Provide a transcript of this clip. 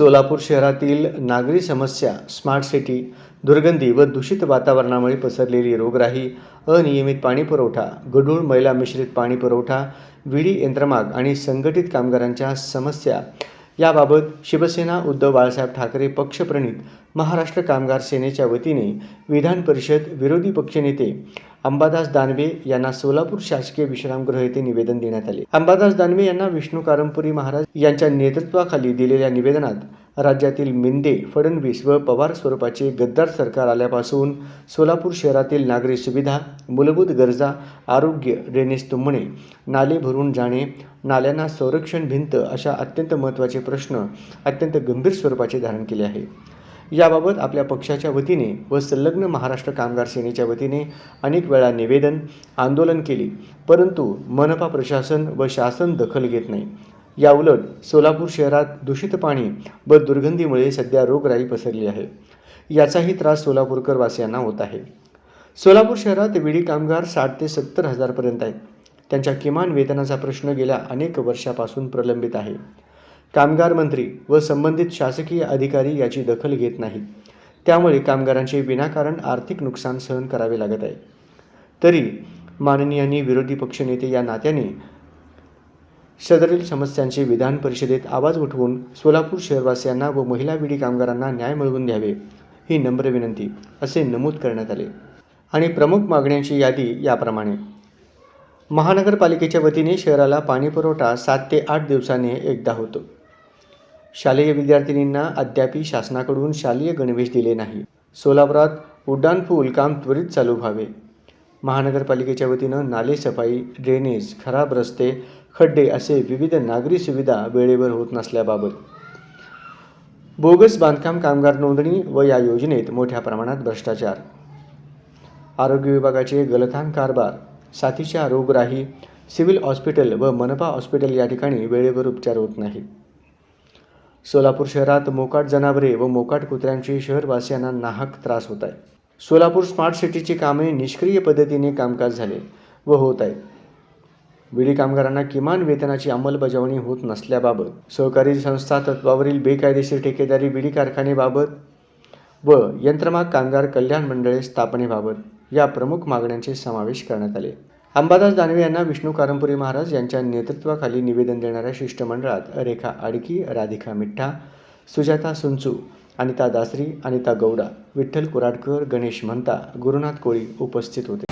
सोलापूर शहरातील नागरी समस्या स्मार्ट सिटी दुर्गंधी व दूषित वातावरणामुळे पसरलेली रोगराई अनियमित पाणी पुरवठा गढूळ मैला मिश्रित पाणी पुरवठा विडी यंत्रमाग आणि संघटित कामगारांच्या समस्या याबाबत शिवसेना उद्धव बाळासाहेब ठाकरे पक्षप्रणित महाराष्ट्र कामगार सेनेच्या वतीने विधान परिषद विरोधी पक्षनेते अंबादास दानवे यांना सोलापूर शासकीय विश्रामगृह येथे निवेदन देण्यात आले. अंबादास दानवे यांना विष्णू कारंपुरी महाराज यांच्या नेतृत्वाखाली दिलेल्या निवेदनात राज्यातील मिंदे फडणवीस व पवार स्वरूपाचे गद्दार सरकार आल्यापासून सोलापूर शहरातील नागरी सुविधा मूलभूत गरजा आरोग्य ड्रेनेज तुंबणे नाले भरून जाणे नाल्यांना संरक्षण भिंत अशा अत्यंत महत्त्वाचे प्रश्न अत्यंत गंभीर स्वरूपाचे धारण केले आहे. याबाबत आपल्या पक्षाच्या वतीने व संलग्न महाराष्ट्र कामगार सेनेच्या वतीने अनेक वेळा निवेदन आंदोलन केली. परंतु मनपा प्रशासन व शासन दखल घेत नाही. याउलट सोलापूर शहरात दूषित पाणी व दुर्गंधीमुळे सध्या रोगराई पसरली आहे. याचाही त्रास सोलापूरकर वासियांना होत आहे. सोलापूर शहरात विडी कामगार साठ ते सत्तर हजारपर्यंत आहेत. त्यांच्या किमान वेतनाचा प्रश्न गेल्या अनेक वर्षापासून प्रलंबित आहे. कामगार मंत्री व संबंधित शासकीय अधिकारी याची दखल घेत नाहीत त्यामुळे कामगारांचे विनाकारण आर्थिक नुकसान सहन करावे लागत आहे. तरी माननीयांनी विरोधी पक्षनेते या नात्याने सदरील समस्यांचे विधान परिषदेत आवाज उठवून सोलापूर शहरवासियांना व महिला विडी कामगारांना न्याय मिळवून द्यावे ही नम्र विनंती असे नमूद करण्यात आले. आणि प्रमुख मागण्यांची यादी याप्रमाणे. महानगरपालिकेच्या वतीने शहराला पाणीपुरवठा सात ते आठ दिवसाने एकदा होतो. शालेय विद्यार्थिनींना अद्यापी शासनाकडून शालेय गणवेश दिले नाही. सोलापुरात उड्डाणपूल काम त्वरित चालू व्हावे. महानगरपालिकेच्या वतीनं नाले सफाई ड्रेनेज खराब रस्ते खड्डे असे विविध नागरी सुविधा वेळेवर होत नसल्याबाबत. बोगस बांधकाम कामगार नोंदणी व या योजनेत मोठ्या प्रमाणात भ्रष्टाचार. आरोग्य विभागाचे गलथान कारभार साथीच्या रोगराही सिव्हिल हॉस्पिटल व मनपा हॉस्पिटल या ठिकाणी वेळेवर उपचार होत नाहीत. सोलापूर शहरात मोकाट जनावरे व मोकाट कुत्र्यांची शहरवासियांना नाहक त्रास होत आहे. सोलापूर स्मार्ट सिटीची कामे निष्क्रिय पद्धतीने कामकाज झाले व होत आहेत. विडी कामगारांना किमान वेतनाची अंमलबजावणी होत नसल्याबाबत सहकारी संस्था तत्वावरील बेकायदेशीर ठेकेदारी विडी कारखानेबाबत व यंत्रमाग कामगार कल्याण मंडळे स्थापनेबाबत या प्रमुख मागण्यांचे समावेश करण्यात आले. अंबादास दानवे यांना विष्णू कारंपुरी महाराज यांच्या नेतृत्वाखाली निवेदन देणाऱ्या शिष्टमंडळात रेखा आडकी राधिका मिठ्ठा सुजाता सुंचू अनिता दासरी अनिता गौडा विठ्ठल कुराडकर गणेश म्हणता गुरुनाथ कोळी उपस्थित होते.